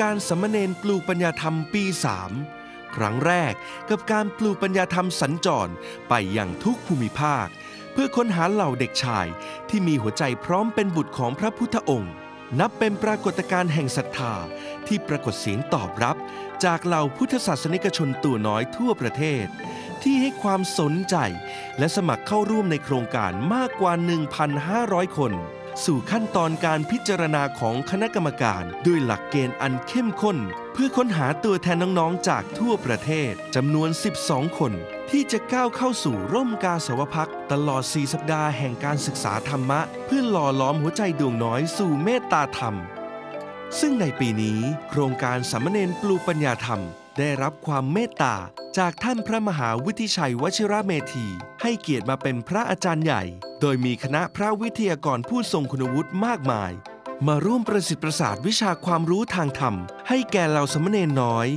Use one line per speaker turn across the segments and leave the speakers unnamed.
การสมณเณรปลูกปัญญาธรรมปี 3 ครั้งแรกกับการปลูกปัญญาธรรมสัญจรไปยังทุกภูมิภาค เพื่อค้นหาเหล่าเด็กชายที่มีหัวใจพร้อมเป็นบุตรของพระพุทธองค์ นับเป็นปรากฏการณ์แห่งศรัทธาที่ปรากฏเสียงตอบรับ จากเหล่าพุทธศาสนิกชนตัวน้อยทั่วประเทศ ที่ให้ความสนใจ และสมัครเข้าร่วมในโครงการมากกว่า 1,500 คน สู่ขั้นตอนการพิจารณาของคณะกรรมการ ด้วยหลักเกณฑ์อันเข้มข้น เพื่อค้นหาตัวแทนน้องๆ จากทั่วประเทศจำนวน 12 คน ที่จะก้าวเข้าสู่ร่มกาสาวพักตร์ตลอด 4 สัปดาห์แห่งการศึกษาธรรมะ เพื่อหล่อล้อมหัวใจดวงน้อยสู่เมตตาธรรม ซึ่งในปีนี้ โครงการสามเณรปลูกปัญญาธรรม ได้รับความเมตตาจากท่านพระมหาวุฒิชัยวชิระเมธี ให้เกียรติมาเป็นพระอาจารย์ใหญ่ โดยมีคณะพระวิทยากรผู้ทรงคุณวุฒิมากมาย มาร่วมประสิทธิ์ประสาทวิชาความรู้ทางธรรม ให้แก่เหล่าสามเณรน้อย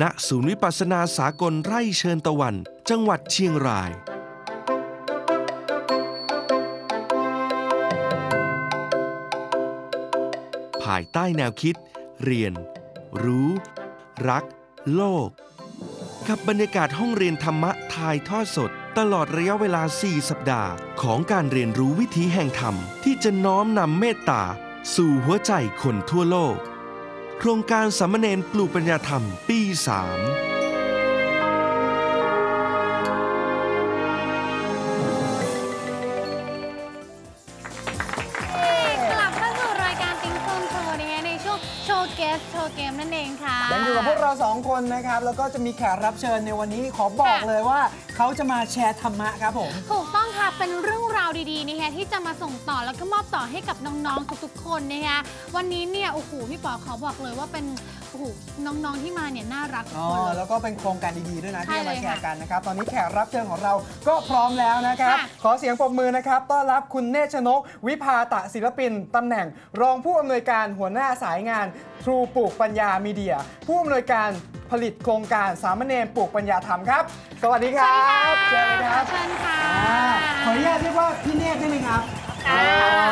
ณศูนย์วิปัสสนาสากลไร่เชิญตะวัน จังหวัดเชียงรายภายใต้แนวคิด เรียน รู้ รัก โลก กับบรรยากาศห้องเรียนธรรมะถ่ายทอดสด ตลอดระยะเวลา 4 สัปดาห์ ของการเรียนรู้วิถีแห่งธรรม ที่จะน้อมนำเมตตา สู่หัวใจคนทั่วโลก โครงการสามเณรปลูกปัญญาธรรมปี 3
กลับเข้าสู่รายการติงเฟิร์มโชว์นะคะในช่วงโชว์เกสโชว์เกมนั่นเอง
กับพวกเราสองคนนะครับ แล้วก็จะมีแขกรับเชิญในวันนี้ขอบอก
ค่ะ
เลยว่า เขาจะมาแชร์ธรรมะครับผม
ถูกต้องค่ะเป็นเรื่องราวดีๆนะคะที่จะมาส่งต่อแล้วก็มอบต่อให้กับน้องๆทุกๆคนนะคะวันนี้เนี่ยโอ้โหพี่ป๋อขอบอกเลยว่าเป็นโอ้โหน้องๆที่มาเนี่ยน่ารักทุก
อ๋อ
คนเลย
แล้วก็เป็นโครงการดีๆด้วยนะ
ใช่
ที่จะมา
เลย
แช
ค่ะ
ร์กันนะครับ ตอนนี้แขกรับเชิญของเราก็พร้อมแล้วนะครับ
ค่ะ
ขอเสียงปรบมือนะครับ ต้อนรับคุณเนชนก วิภาตะศิลปินตำแหน่ง รองผู้อำนวยการหัวหน้าสายงานทรูปลูกปัญญามีเดีย ผู้อำนวยการผลิตโครงการสามเณรปลูกปัญญาธรรมครับ สวัสดีครับเชิญเลยครับ
เชิญค่ะ
อ่าขออนุญาตเรียกว่าพี่เนตรได้ไหมครับ
ค่ะ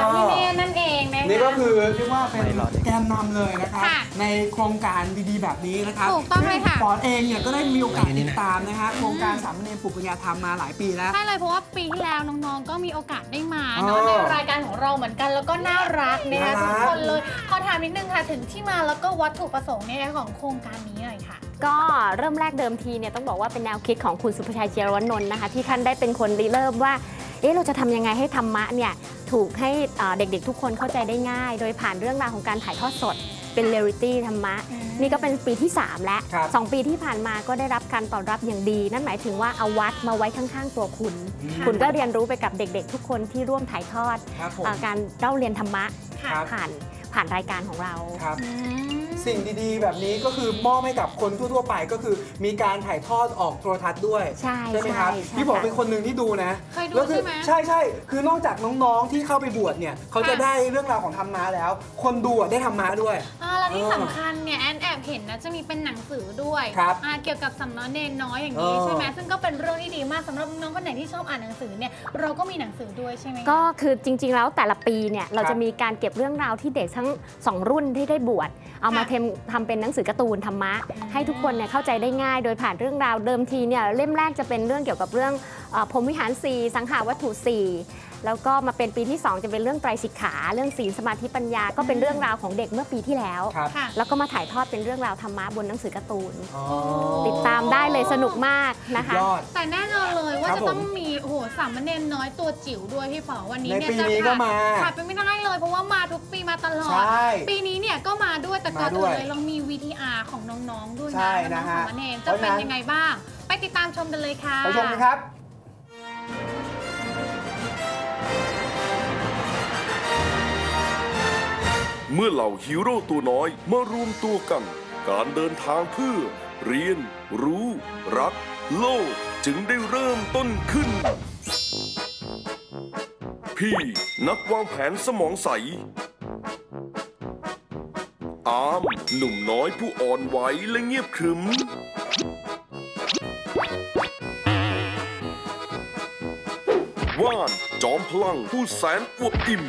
อ๋อ
พี่เนนนั่นเองนะคะ
นี่ก็คือเรียกว่าเป็นแกนนำเลยนะครับ
ค่ะ
ในโครงการดีๆ แบบนี้นะครับ
ถูกต้องเลยค่ะ
ซึ่ปอนเองเนี่ยก็ได้มีโอกาสติดตามนะฮะโครงการสามเณรปลูกปัญญาธรรมมาหลายปีแล้ว
ใช่เลยเพราะว่าปีที่แล้วน้องๆ ก็มีโอกาสได้มา
อ๋
เนาะ
อ
ในรายการของเราเหมือนกันแล้วก็น่ารักนะคะ
น่ารั
ทุ
ก
กคนเลยขอถามนิดนึงค่ะถึงที่มาแล้วก็วัตถุประสงค์เนี่ยของโครงการนี้หน่อยค่ะ
ก็เริ่มแรกเดิมทีเนี่ยต้องบอกว่าเป็นแนวคิดของคุณสุภชัยเจียรวนนท์นะคะ ที่ท่านได้เป็นคนริเริ่มว่า เอ๊ะเราจะทำยังไงให้ธรรมะเนี่ย ถูกให้เอ่อเด็กๆทุกคนเข้าใจได้ง่าย โดยผ่านเรื่องราวของการถ่ายทอดสดเป็นเรียลิตี้ธรรมะ
อืม
นี่ก็เป็นปีที่ 3 แล้ว
ครับ
2ปีที่ผ่านมาก็ได้รับการตอบรับอย่างดี นั่นหมายถึงว่าเอาวัดมาไว้ข้างๆตัวคุณ คุณก็เรียนรู้ไปกับเด็กๆ ทุกคนที่ร่วมถ่ายทอด
ครับผม
เอ่อการเล่าเรียนธรรมะ
ครับ
ผ่าน ผ่านรายการของเรา
ครับ
อืม
สิ่งดีๆ แบบนี้ก็คือมอบให้กับคนทั่วๆไปก็คือมีการถ่ายทอดออกโทรทัศน์ด้วย
ใช่
ไหมครับ
ใช่ใช่
พี่บอก
ค่ะ
เป็นคนหนึ่งที่ดูนะ
เคยดู
แล้วคื
ใช่ไหม
ใช่ใช่คือนอกจากน้องๆที่เข้าไปบวชเนี่ยเขาจะ
ค่ะ
ได้เรื่องราวของธรรมะแล้ว คนดูอะได้ธรรมะด้วย
อ่าแล้วที่
เออ
สำคัญเนี่ยแอนแอบเห็นนะจะมีเป็นหนังสือด้วย
ครับ
อ่าเกี่ยวกับสำนักเนนน้อยอย่างนี้
เออ
ใช่ไหมซึ่งก็เป็นเรื่องที่ดีมากสำหรับน้องคนไหนที่ชอบอ่านหนังสือเนี่ยเราก็มีหนังสือด้วยใช่ไหมคะ
ก็คือจริงๆแล้วแต่ละปีเนี่ยเรา
ครับ
จะมีการเก็บเรื่องราวที่เด็กทั้ง2 รุ่นที่ได้บวชเอามา
ค่ะ
เทมทำเป็นหนังสือการ์ตูนธรรมะ
อืม
ให้ทุกคนเนี่ยเข้าใจได้ง่าย โดยผ่านเรื่องราวเดิมทีเนี่ยเล่มแรกจะเป็นเรื่องเกี่ยวกับเรื่องเอ่อพรหมวิหารสี่สังขารวัตถุสี่แล้วก็มาเป็นปีที่ 2 จะเป็นเรื่องไตรสิกขา เรื่องศีลสมาธิปัญญา ก็เป็นเรื่องราวของเด็กเมื่อปีที่แล้ว
ครับ
ค่ะ
แล้วก็มาถ่ายทอดเป็นเรื่องราวธรรมะบนหนังสือการ์ตูน
อ๋อ
ติดตามได้เลยสนุกมากนะคะ
ยอด
แต่แน่นอนเลยว่า
ครับ
จะ
ผม
ต้องมีโอ้โหสามเณรน้อยตัวจิ๋วด้วยพี่ป๋อวันนี้
ใน
เนี่ย
ปี
จะ
นี้ก็มา
ขาดไปไม่ได้เลย เพราะว่ามาทุกปี มาตลอ
ใช
ด่ปีนี้เนี่ยก็มาด้วยแต่ก่อน
มาด้
อื่
วนย
เลยเรามี VTR ของน้องๆด้วย
ใช่
นะ
นะ
น้อง
ฮะ
ๆสามเณรจะเป็นยังไงบ้าง ไปติดตามชมกันเลยค่ะ
ไปชมกันครับ
เมื่อเหล่าฮีโร่ตัวน้อยมารวมตัวกัน การเดินทางเพื่อ เรียน รู้ รัก โลก จึงได้เริ่มต้นขึ้น พี่นักวางแผนสมองใส อามหนุ่มน้อยผู้อ่อนไหวและเงียบขรึม ว่านจอมพลังผู้แสนอวบอิ่ม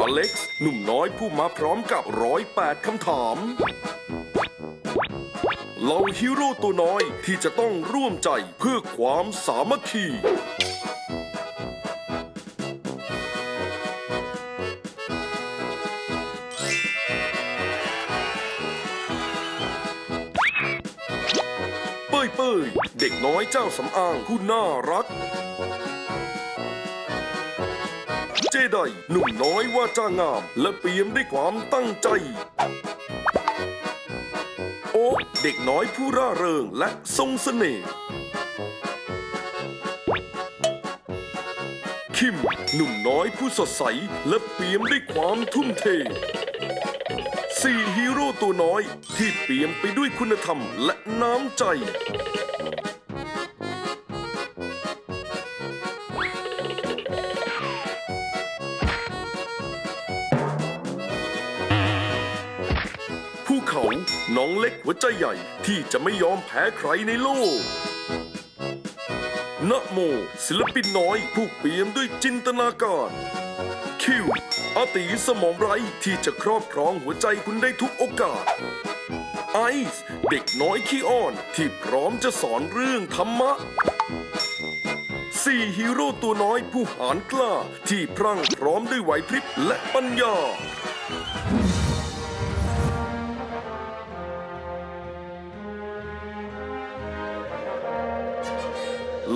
อเล็กซ์หนุ่มน้อยผู้มาพร้อมกับร้อยแปดคำถาม เหล่าฮีโร่ตัวน้อยที่จะต้องร่วมใจเพื่อความสามัคคีเป้ยเป้ยเด็กน้อยเจ้าสำอางผู้น่ารัก เจไดหนุ่มน้อยว่าจ้างามและเปี่ยมด้วยความตั้งใจ เด็กน้อยผู้ร่าเริงและทรงเสน่ห์คิม หนุ่มน้อยผู้สดใส และเปี่ยมด้วยความทุ่มเทสี่ฮีโร่ตัวน้อยที่เปี่ยมไปด้วยคุณธรรมและน้ำใจ น้องเล็กหัวใจใหญ่ที่จะไม่ยอมแพ้ใครในโลกนะโม ศิลปินน้อยผู้เปี่ยมด้วยจินตนาการ คิวอาตีสมองไร้ที่จะครอบครองหัวใจคุณได้ทุกโอกาส ไอซ์เด็กน้อยขี้อ้อนที่พร้อมจะสอนเรื่องธรรมะสี่ฮีโร่ตัวน้อยผู้หานกล้าที่พรั่งพร้อมด้วยไหวพริบและปัญญา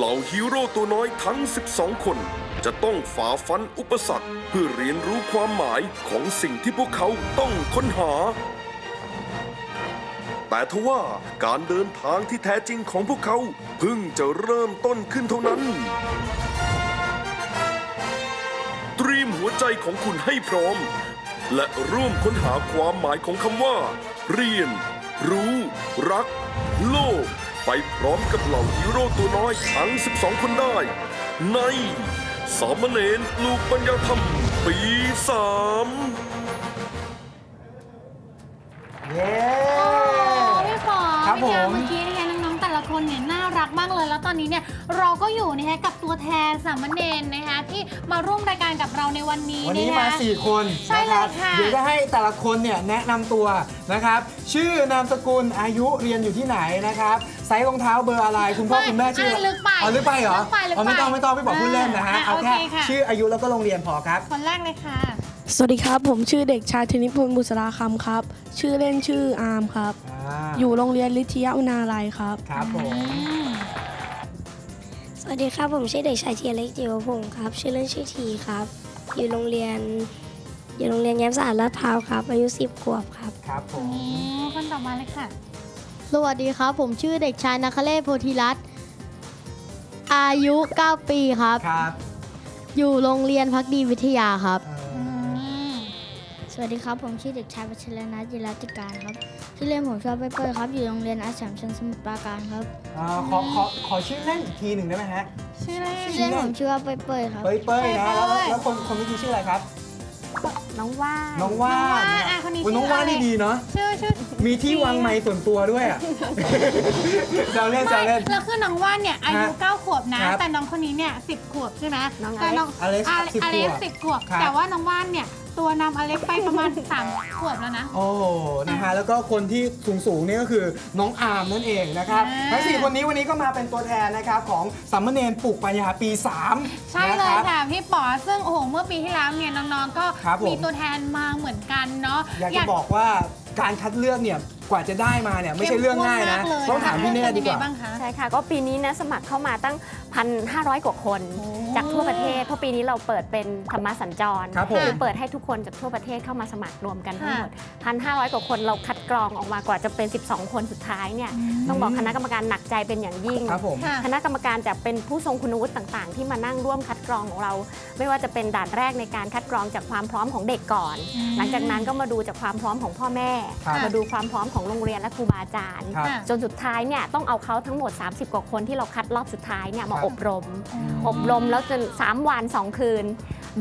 ล่าฮีโร่ตัวน้อยทั้ง 12 คน จะต้องฝ่าฟันอุปสรรคเพื่อเรียนรู้ความหมายของสิ่งที่พวกเขาต้องค้นหา แต่ทว่าการเดินทางที่แท้จริงของพวกเขาเพิ่งจะเริ่มต้นขึ้นเท่านั้นเตรียมหัวใจของคุณให้พร้อม และร่วมค้นหาความหมายของคำว่า เรียน รู้ รัก โลก ไปพร้อมกับเหล่าฮีโร่ตัวน้อยทั้ง 12 คนได้ ในสามเณรปลูกปัญญาธรรมปีสาม
เย้
โอ้พี่ป๋อ
ครับ
พี่แก
ผม
เมื่อกี้นะคะน้องๆแต่ละคนเนี่ยน่ารักมากเลย แล้วตอนนี้เนี่ยเราก็อยู่นะคะกับตัวแทนสามเณรนะคะที่มาร่วมรายการกับเราในวันนี้
วันนี้ะ
คะ
มา4คน
ใช่
นะ
เล
ครั
ยค่ะ
เดี๋ยวจะให้แต่ละคนเนี่ยแนะนำตัวนะครับ ชื่อนามสกุลอายุเรียนอยู่ที่ไหนนะครับ ไซส์รองเท้าเบอร์อะไร คุณพ่อ
ไม่
คุณแม่ชื่อ
อะลึกไป
อ๋อลึกไปเหรอ
ลึกไปลึกไป
อ๋อไม่ต้องไม่ต้องไม่บอกพูดเล่นนะฮะ
อะ
เอาแค่
โอเคค่ะ
ชื่ออายุแล้วก็โรงเรียนพอครับ
คนแรกเลยค่ะ
สวัสดีครับ ผมชื่อเด็กชายธนิพนธ์บุษราคำครับ ชื่อเล่นชื่ออาร์มครับ อยู่โรงเรียนลิทยาวนาลัยครับ
ครับผม
สวัสดีครับผมชื่อเด็กชายเทียเล็กจิวพงศ์ครับ ชื่อเล่นชื่อทีครับ อยู่โรงเรียนอยู่โรงเรียนแย้มสะอาดลาดพร้าวครับ อายุ 10 ขวบครับ
ครับผม
อืมคนต่อมาเลยค่ะ
สวัสดีครับ ผมชื่อเด็กชายนัคเลศโพธิรัตน์อายุ 9 ปีครับ
ครับ
อยู่โรงเรียนพักดีวิทยาครับ
เอ่อ
อืม
สวัสดีครับ ผมชื่อเด็กชายวัชรนัทจิรติการครับชื่อเล่นผมชอบเป้ยๆครับอยู่โรงเรียนอาสามชันสมุทรปราการครับ
อ่าขอขอขอชื่อเล่นอีกทีหนึ่งได้ไหมฮะ
ชื่ออะไร
ชื่อเล่นผมชื่อว่าเป้ยๆครับ
เป้ยเป้ยนะแล้ว
เป้ย
แล้วคนคนเมื่อกี้ชื่ออะไรครับ
น้องว่า
น้องว่าน
น้องว่านอะคนนี้
โอ้ยน้องว่าน
ชื่ออะไร
นี่ดีเนาะ
ชื่อชื่อ
มีที่วางไม้ส่วนตัวด้วยอะแซวเล่นแซวเล่น
แล้วคือน้องว่านเนี่ยอายุ
ฮะ
9ขวบนะ
ครับ
แต่น้องคนนี้เนี่ย10ขวบใช่ไหม
น้อง
แต่น้อง
อเล็กซ์
อา
10
อเล็ก
ขวบ
สิบขวบ
ครับ
แต่ว่าน้องว่านเนี่ย ตัวนำอเล็กไปประมาณ 3 ขวบแล้วนะ
โอ้ นะฮะ แล้วก็คนที่สูงสูงๆนี่ก็คือน้องอาร์มนั่นเองนะครับ
อ่า
ทั้งสี่คนนี้วันนี้ก็มาเป็นตัวแทนนะครับของสัมมเนนปลูกปัญญาปี 3
ใช่เลยค่ะพี่ป๋อซึ่งโอ้โหเมื่อปีที่แล้วเนี่ยน้องๆ ก็
ครับผม
มีตัวแทนมาเหมือนกันเนาะ
อยากจะบอกว่าการคัดเลือกเนี่ยกว่าจะได้มาเนี่ยไม่ใช่เรื่องง่ายนะ ต้องถามพี่เนตดีกว่า
ป็นยังไงบ้างคะ
ใช่ค่ะ ก็ปีนี้นะสมัครเข้ามาตั้ง 1,500 กว่าคน
โอ้
จากทั่วประเทศ เพราะปีนี้เราเปิดเป็นธรรมะสัญจร
ครับผม
อเปิดให้ทุกคนจากทั่วประเทศเข้ามาสมัครรวมกันทั้งหมด 1,500 กว่าคนเราคัดกรองออกมากว่าจะเป็น 12 คนสุดท้ายเนี่ยต้องบอกคณะกรรมการหนักใจเป็นอย่างยิ่ง
ครับผม
ค่ะ
คณะกรรมการจะเป็นผู้ทรงคุณวุฒิต่างๆ ที่มานั่งร่วมคัดกรองของเรา ไม่ว่าจะเป็นด่านแรกในการคัดกรองจากความพร้อมของเด็กก่อน
อืม
หลังจากนั้นก็มาดูจากความพร้อมของพ่อแม่
ครับ
มาดูความพร้อมของโรงเรียนและครูบาอาจารย์
ครับ
ค่ะ
จนสุดท้ายเนี่ยต้องเอาเขาทั้งหมด 30 กว่าคนที่เราคัดรอบสุดท้ายเนี่ยมา
ครับ
อบรม อบรมแล้วจน3วัน 2 คืน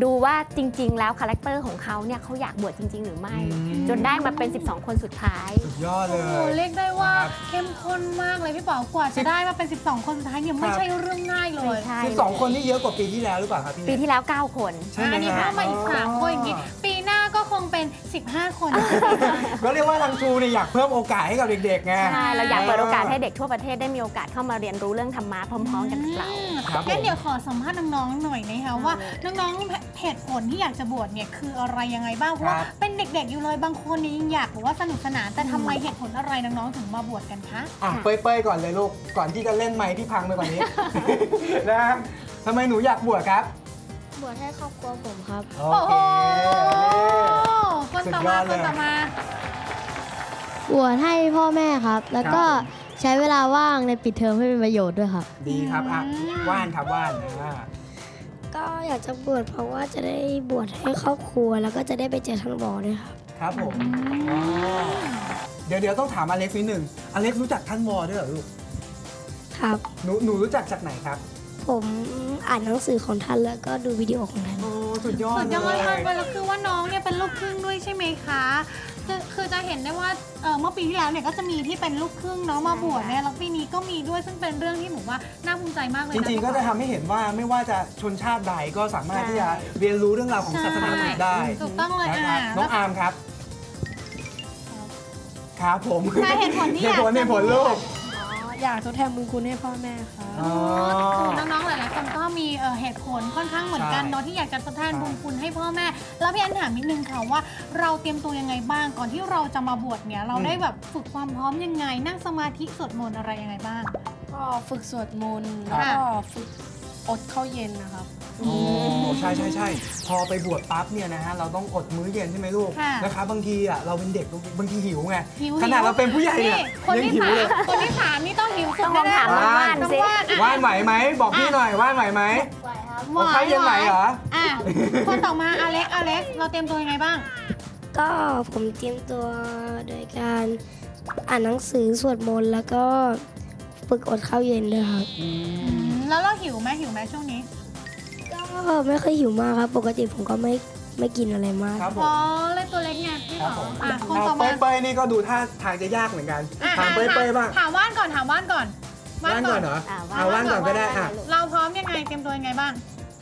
ดูว่าจริง ๆ แล้วคาแรคเตอร์ของเขาเนี่ยเขาอยากบวชจริง ๆ หรือไม่
อืม
จนได้มาเป็น 12 คนสุดท้าย
สุดยอดเล
โอ้โห
ย
เรียกได้ว่า
ครับ
เข้มข้นมากเลยพี่ป๋อกว่าจะได้มาเป็น 12 คนสุดท้ายเนี่ยไม่
ครับ
ใช่เรื่องง่ายเลย
ใช่
12 คนนี่เยอะกว่าปีที่แล้วหรือเปล่าครับพี่เน
ปี
ต
ที่แล้ว 9 คน
ใช่ไหม
อันนี้
ฮะ
เพิ่มมาอีกสามคนอย่างนี้ ปีหน้าค งเป็น 15 คน
ก็เรียกว่าทางทรูเนี่ยอยากเพิ่มโอกาสให้กับเด็กๆไง
ใช่เราอยากเปิดโอกาสให้เด็กทั่วประเทศได้มีโอกาสเข้ามาเรียนรู้เรื่องธรรมะพร้อมๆกันกับเรา
ครับผม
งั้นเดี๋ยวขอสัมภาษณ์น้องๆหน่อยนะคะว่าน้องๆเหตุผลที่อยากจะบวชเนี่ยคืออะไรยังไงบ้างเพราะว่า
ครับ
เป็นเด็กๆอยู่เลยบางคนเนี่ยยังอยากหรือว่าสนุกสนานแต่ทำไมเหตุผลอะไรน้องๆถึงมาบวชกันคะ
อะเป้ยๆก่อนเลยลูกก่อนที่จะเล่นไม้ที่พังไปกว่านี้นะทำไมหนูอยากบวชครับ
บวชให้ครอบครัวผมครับ
โอ
โอ้
เค
โห คนต่อมา
สุดยอดเลย
คนต่อมา
บวชให้พ่อแม่ครับ แล้วก็
ครับ
ใช้เวลาว่างในปิดเทอมให้เป็นประโยชน์ด้วยครับ
ดีครับอะ
อืม
ว่านครับว่านอ่า
ก็อยากจะบวชเพราะว่าจะได้บวชให้ครอบครัว แล้วก็จะได้ไปเจอท่านบอด้วยครับ
ครับผมอ๋อเดี๋ยวเดี๋ยวต้องถามอเล็กซ์นิดหนึ่งอเล็กซ์รู้จักท่านวอด้วยเหรอลูก
ครับ
หนูหนูรู้จักจากไหนครับ
ผมอ่านหนังสือของท่านแล้วก็ดูวิดีโอของท่าน
โอ้สุดยอด
สุดยอด
เล
มาก
ย
เลยแล้วคือว่าน้องเนี่ยเป็นลูกครึ่งด้วยใช่ไหมคะคือคือจะเห็นได้ว่าเอ่อเมื่อปีที่แล้วเนี่ยก็จะมีที่เป็นลูกครึ่งเนาะมาบวชเนี่ยแล้วปีนี้ก็มีด้วยซึ่งเป็นเรื่องที่ผมว่าน่าภูมิใจมากเลย
จ
นะ
ริงๆก็จะทำให้เห็นว่าไม่ว่าจะชนชาติใดก็สามารถที่จะเรียนรู้เรื่องราวของศาสนาพุทธได้
ถูกต้องเลย
นะค
อะ
รับน้องอาร์มครับ ครับผม
ใช่เหตุผลที่
เห
อยาก
ตุผลเหตุผลลูก
อยากทดแทนบุญคุณให้พ่อแม่ครับ
อ๋อ
คือน้องๆ หลายๆ คนก็มีเอ่อเหตุผลค่อนข้างเหมือนกัน
ใช่
เนาะที่อยากจะทดแทน
ใช่
บุญคุณให้พ่อแม่ แล้วพี่แอนถามนิดนึงค่ะว่าเราเตรียมตัวยังไงบ้าง ก่อนที่เราจะมาบวชเนี่ยเราได้แบบฝึกความพร้อมยังไง นั่งสมาธิสวดมนต์อะไรยังไงบ้าง
ก็ฝึกสวดมนต์
ครั
แล้ว
บ
ก็ฝึก อดข้าวเย็นนะครับ
โอ้ใช่ใช่ใช่พอไปบวชปั๊บเนี่ยนะฮะเราต้องอดมื้อเย็นใช่ไหมลูก
ค่ะ
นะครับบางทีอะเราเป็นเด็กบางทีหิวไง
หิว
ขนาดเราเป็นผู้ใหญ่เนี่ย
คน
ยัง
ที่
หิว
สาม
เลย
คนที่สามนี่ต้องหิวสุ
ต้
ด
องลอง
แน่
ถาม
ๆ
น้องว่าน
ต้อง
สิ
ว่านอะ
ว่านไหวไหมบอกพี่หน่อยว่านไหวไหม
ไหว
เอาใครยังไหวเหรอ
อะคนต่อมาอเล็กอเล็กเราเตรียมตัวยังไงบ้าง
ก็ผมเตรียมตัวโดยการอ่านหนังสือสวดมนต์แล้วก็ฝึกอดข้าวเย็นด้วยครับ
แล้วเราหิวไหมหิวไหมช่วงนี้
ก็ไม่ค่อยหิวมากครับ ปกติผมก็ไม่ไม่กินอะไรมาก
ครับผ
อ๋อ
ม
เลยตัวเล็กไงพี่
ครับ
ห
ผมม
อะคน
เอา
ต่อ
เป้
มา
ยเป้ยนี่ก็ดูท่าทางจะยากเหมือนกัน
อะ
ถามเป้ยเป้ยบ้าง
ถามว่านก่อนถามว่านก่อน
ว่านก่อนเหรอ
อะ
เอาว่านก่อนก็ได้อะ
เราพร้อมยังไงเตรียมตัวยังไงบ้าง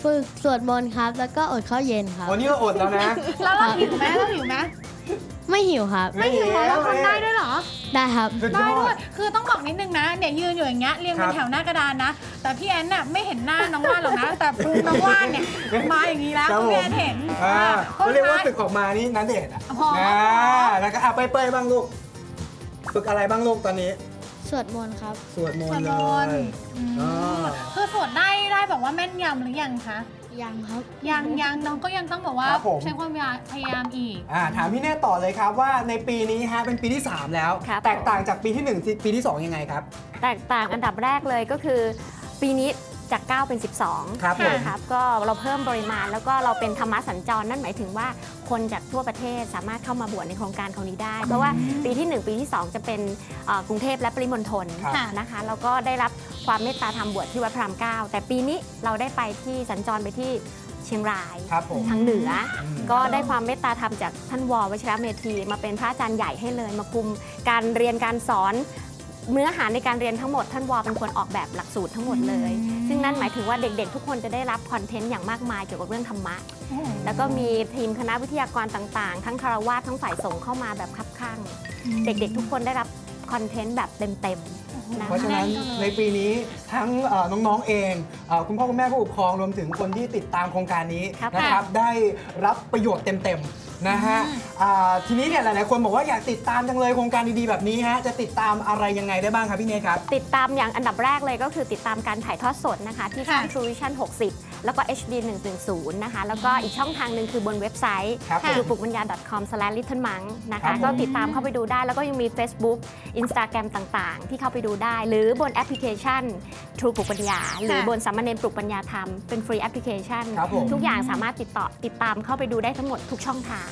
ฝึกสวดมนต์ครับ แล้วก็อดข้าวเย็นครับ
วันนี้เราอดแล้วนะ
แล้วเราหิวไหมเราหิวไหม
ไม่หิวครับ
ไม่หิวเหรอเราทำได้ด้วยเหรอ
ได้ครับ
สุดย
ได้
อ
ด้ว
ด
ย คือต้องบอกนิดนึงนะ เนี่ยยืนอยู่อย่างเงี้ยเรียงเป็น
ครับ
แถวหน้ากระดานนะ แต่พี่แอนน่ะไม่เห็นหน้าน้องว่านหรอกนะ แต่พุงน้องว่านเนี่ยมาอย่างนี้แล้ว
ครับผม
พี่แอนเห็น
อ่า
อะ
เขาเรียกว่าตึกออกมานี่นันเดชน์อะ
พอ
อ่าแล้วก็อะเป้ยเป้ยบ้างลูก ฝึกอะไรบ้างลูกตอนนี้
สวดมนต์ครับ
สวดม
ส
น
วด
ต์
ม
เล
น
ย
ต์อืม
อ่า
คือสวดได้ได้แบบว่าแม่นยำหรือยังคะ
ยังครับ
ยังยังน้องก็ยังต้องแบบว่า
ครับผม
ใช้ความพยายามอีก
อ่าถามพี่เน่ต่อเลยครับว่าในปีนี้ฮะเป็นปีที่ 3 แล้ว
ครับ
แตกต่างจากปีที่1ที่ปีที่ 2 ยังไงครับ
แตกต่างอันดับแรกเลยก็คือ ปีนี้จาก 9 เป็น 12
ครับผม
นะครับก็เราเพิ่มปริมาณแล้วก็เราเป็นธรรมะสัญจรนั่นหมายถึงว่าคนจากทั่วประเทศสามารถเข้ามาบวชในโครงการคราวนี้ได้ เพราะว่าปีที่1ปีที่ 2 จะเป็นเอ่อกรุงเทพและปริมณฑล
ครับ
นะคะแล้วก็ได้รับ ความเมตตาธรรมบวชที่วัดพระรามเก้าแต่ปีนี้เราได้ไปที่สัญจรไปที่เชียงราย
ครับผม
ทางเหนืออ
ม
ก็ได้ความเมตตาธรรมจากท่านววชิระเมธีมาเป็นพระอาจารย์ใหญ่ให้เลย มาคุมการเรียนการสอนเนื้อหาในการเรียนทั้งหมดท่านวเป็นคนออกแบบหลักสูตรทั้งหมดเลยซึ่งนั่นหมายถึงว่าเด็กๆ ทุกคนจะได้รับคอนเทนต์อย่างมากมายเกี่ยวกับเรื่องธรรมะ แล้วก็มีทีมคณะวิทยากรต่างๆ ทั้งคารวาสทั้งฝ่ายสงฆ์เข้ามาแบบคับข้าง เด็กๆ ทุกคนได้รับคอนเทนต์แบบเต็มๆนะ
เพราะฉะนั้นในปีนี้ทั้งเอ่อน้องๆเองเอ่อคุณพ่อคุณแม่ผู้ปกครองรวมถึงคนที่ติดตามโครงการนี้
ครับ
นะครับได้รับประโยชน์เต็มๆ นะฮะอ่าทีนี้เนี่ยหลายๆคนบอกว่าอยากติดตามจังเลยโครงการดีๆแบบนี้ฮะจะติดตามอะไรยังไงได้บ้างครับพี่เนยครับ
ติดตามอย่างอันดับแรกเลยก็คือติดตามการถ่ายทอดสดนะคะ ที่ช่อง
ค่ะ
True Vision 60 แล้วก็ HD 110 นะคะ แล้วก็อีกช่องทางหนึ่งคือบนเว็บไซต์
ครับผม
คือปลุกปัญญา .com/little monk นะ
ครั
คะ
บผม
ก็ติดตามเข้าไปดูได้ แล้วก็ยังมี Facebook Instagram ต่างๆ ที่เข้าไปดูได้ หรือบนแอปพลิเคชัน True ปลุกปัญญา หรือบนสามเณรปลุกปัญญาธรรมเป็นฟรีแอปพลิเคชัน
ครับผม
ทุกอย่างสามารถติดต่อติดตามเข้าไปดูได้ทั้งหมดทุกช่องทาง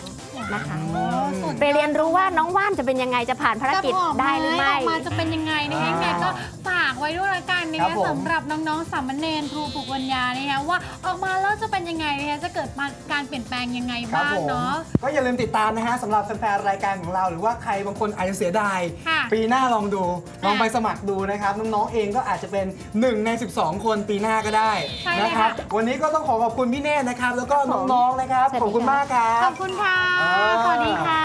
นะคะ
โอ้สุด
ไปเรียนรู้ว่าน้องว่านจะเป็นยังไงจะผ่านภารกิจ
จะออก
ได้หรือไม่
ออกมาจะเป็นยังไงนะคะ
อ่า
ยังไงก็ฝากากไว้ด้วยละกันนะ
ครั
คะ
บผม
สำหรับน้องๆสามเณรครูปลุกปัญญานะคะว่าออกมาแล้วจะเป็นยังไงนะคะจะเกิดการเปลี่ยนแปลงยังไง
ครับ
บ้าง
ผม
เนาะ
ก็อย่าลืมติดตามนะฮะสำหรับแฟนๆรายการของเรา หรือว่าใครบางคนอาจจะเสียดาย
ค่ะ
ปีหน้าลองดู
ค่ะ
ลองไปสมัครดูนะครับ น้องๆเองก็อาจจะเป็น 1 ใน 12 คนปีหน้าก็ได้
ใช่เลย
นะครับ
ค่ะ
วันนี้ก็ต้องขอขอบคุณพี่เนตรนะครับ แล้วก็น้องๆนะครับ
สวัสดี
ขอบคุณ
ค่ะ
มากครั
ข
บ
อบคุณค่ะ
อ่า
สวัสดีค่ะ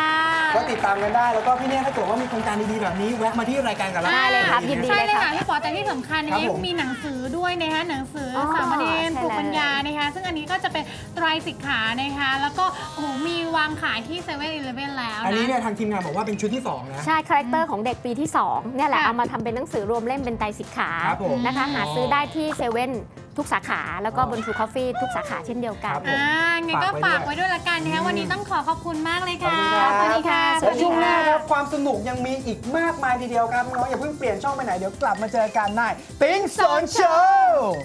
ก็ติดตามกันได้ แล้วก็พี่เนตรถ้าเกิดว่ามีโครงการดีๆแบบนี้แวะมาที่รายการกับเรา
ได้เลยครับยินดี
ใช่เลยค่ะพี่ปอแต่ที่สำคัญ
ครั
นะ
บ
คะ
ผม
มีหนังสือด้วยนะคะหนังสืออ
อ
สามเณร
ใช่
ปลูก
แล้ว
ปัญญานะคะซึ่งอันนี้ก็จะเป็นไตรสิกขานะคะแล้วก็โอ้โหมีวางขายที่เซเว่นอีเลฟเว่นแล้ว
อันนี้
นะ
เนี่ยทางทีมงานบอกว่าเป็นชุดที่สองนะ
ใช่ คาแรคเตอร์ของเด็กปีที่ 2 เนี่ยแหละ
ค่ะ
เอามาทำเป็นหนังสือรวมเล่มเป็นไตรสิกขา
ครับผม
นะคะ หาซื้อได้ที่เซเว่น ทุกสาขา แล้วก็
อ๋อบ
นทูคอฟฟี่ทุกสาขาเช่นเดียวกัน
ครับผม
อ่าไงก็ฝา
ฝากกไว้
ไว้
ด้วย
ด้วยละกันนะคะวันนี้ต้องขอขอบคุณมากเลยค่ะ
ขอบคุณครับ
สวัสดีค่ะ
สวั
และ
สดี
ช่วงหน้าครับความสนุกยังมีอีกมากมายทีเดียวครับน้องอย่าเพิ่งเปลี่ยนช่องไปไหนเดี๋ยวกลับมาเจอกันในติ้งสอนโชว์